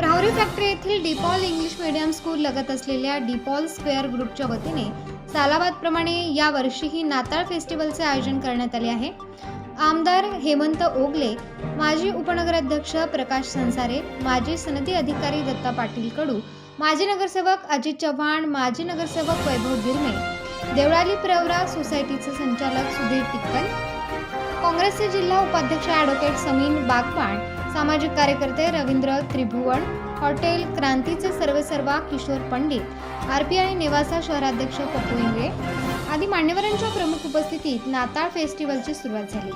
Rahuri factory येथील DePaul English medium school लगत असलेल्या डिपॉल स्क्वेअर ग्रुपच्या वतीने सालाबादप्रमाणे यावर्षीही नाताळ फेस्टिवलचे आयोजन करण्यात आले आहे. आमदार हेमंत ओगले माजी उपनगराध्यक्ष प्रकाश संसारे माजी सनदी अधिकारी दत्ता पाटील कडू माजी नगरसेवक अजित चव्हाण माजी नगरसेवक वैभव गिरमे देवळाली प्रवरा सोसायटीचे संचालक सुधीर टिक्कल काँग्रेसचे जिल्हा उपाध्यक्ष ॲडव्होकेट समीन बागवाण सामाजिक कार्यकर्ते रवींद्र त्रिभुवन हॉटेल क्रांतीचे सर्वेसर्वा Kishor Pandit R P I Nevasa शहराध्यक्ष पप्पू इंगळे. आदी मान्यवरांच्या प्रमुख उपस्थितीत नाताळ फेस्टिवलची सुरुवात झाली.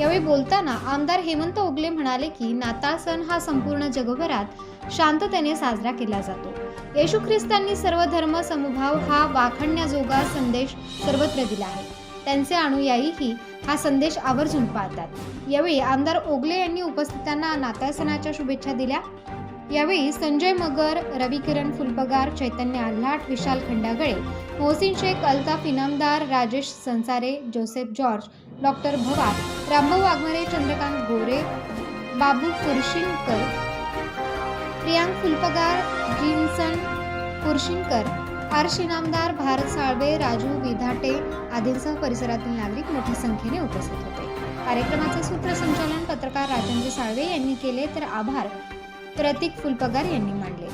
यावेळी बोलताना आमदार हेमंत ओगले म्हणाले की नाताळ सण हा संपूर्ण जगभरात शांततेने साजरा केला जातो. येशू ख्रिस्तांनी सर्व धर्म समभाव हा वाखणण्याजोगा संदेश सर्वत्र दिला आहे. त्यांचे अनुयायीही हा संदेश आवर्जून पाळतात. यावेळी आमदार ओगले यांनी उपस्थितांना नाताळ सणाच्या शुभेच्छा दिल्या. यावेळी संजय मगर रवी किरण फुलपगार चैतन्य आल्हाट विशाल खंडागळे मोहसिन शेख अल्ताफ इनामदार राजेश संसारे जोसेफ जॉर्ज डॉक्टर भवा रामभाऊ वाघमारे चंद्रकांत गोरे बाबू कुरशिंकर प्रियांक फुलपगार जिन्सन कुरशिंकर आरशी नामदार भारत साळवे राजू विधाटे आदींसह परिसरातील नागरिक मोठ्या संख्येने उपस्थित होते. कार्यक्रमाचे सूत्रसंचालन पत्रकार राजेंद्र साळवे यांनी केले तर आभार प्रतीक फुलपगार यांनी मांडले.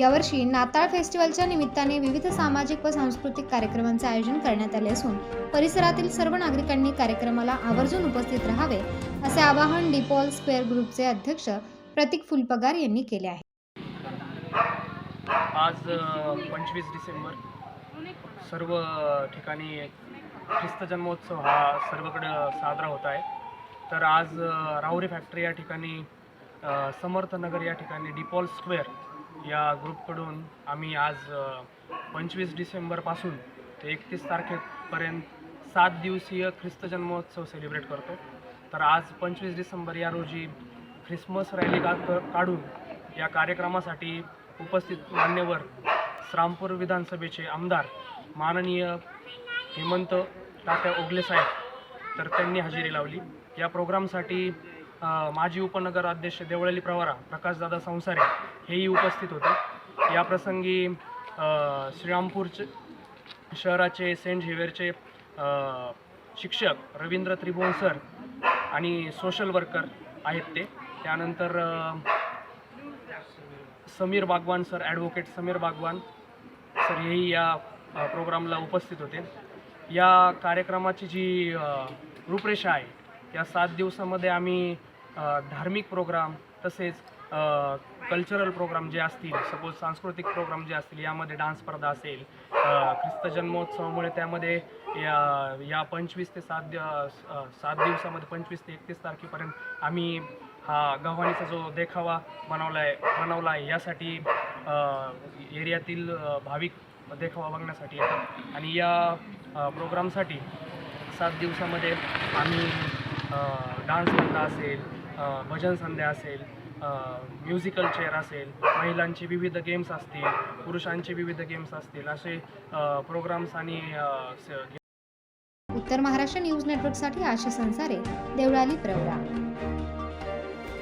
यावर्षी नाताळ फेस्टिवलच्या निमित्ताने विविध सामाजिक व सांस्कृतिक कार्यक्रमांचे आयोजन करण्यात आले असून परिसरातील सर्व नागरिकांनी कार्यक्रमाला आवर्जून उपस्थित राहावे असे आवाहन डिपॉल स्क्वेअर ग्रुपचे अध्यक्ष प्रतीक फुलपगार यांनी केले आहे. आज पंचवीस डिसेंबर. सर्व ठिकाणी ख्रिस्त जन्मोत्सव हा सर्वकडं साजरा होत आहे. तर आज राहुरी फॅक्टरी या ठिकाणी समर्थनगर या ठिकाणी डिपॉल स्क्वेअर या ग्रुपकडून आम्ही आज पंचवीस डिसेंबरपासून ते एकतीस तारखेपर्यंत सात दिवसीय ख्रिस्त जन्मोत्सव सेलिब्रेट करतो. तर आज पंचवीस डिसेंबर या रोजी ख्रिसमस रॅली का काढून या कार्यक्रमासाठी उपस्थित मान्यवर श्रामपूर विधानसभेचे आमदार माननीय हेमंत तात्या ओगले साहेब तर त्यांनी हजेरी लावली. या प्रोग्रामसाठी माजी उपनगर अध्यक्ष देवळाली प्रवारा प्रकाशदादा संसारे हेही उपस्थित होते. या प्रसंगी श्रीरामपूरचे शहराचे सेंट झेवियरचे शिक्षक रवींद्र त्रिभुवन सर आणि सोशल वर्कर आहेत ते. त्यानंतर Sameer Bagwan sir advocate Sameer Bagwan. Sir हेही या प्रोग्रामला उपस्थित होते. या कार्यक्रमाची जी रूपरेषा आहे या सात दिवसामध्ये आम्ही धार्मिक प्रोग्राम तसेच कल्चरल प्रोग्राम जे असतील सपोज सांस्कृतिक प्रोग्राम जे असतील यामध्ये डान्स स्पर्धा असेल ख्रिस्त जन्मोत्सवामुळे त्यामध्ये या या पंचवीस ते सात सात दिवसामध्ये पंचवीस ते एकतीस तारखेपर्यंत आम्ही हा गव्हाणीचा जो देखावा बनवला आहे बनवला आहे यासाठी एरियातील भाविक देखावा बघण्यासाठी येतात. आणि या प्रोग्रामसाठी सात दिवसामध्ये आम्ही डान्स स्पर्धा असेल भजन संध्या असेल म्युझिकल चेअर असेल महिलांचे विविध गेम्स असतील पुरुषांचे विविध गेम्स असतील असे प्रोग्राम्स आणि उत्तर महाराष्ट्र न्यूज नेटवर्कसाठी आशा संसारे देवळाली प्रवरा.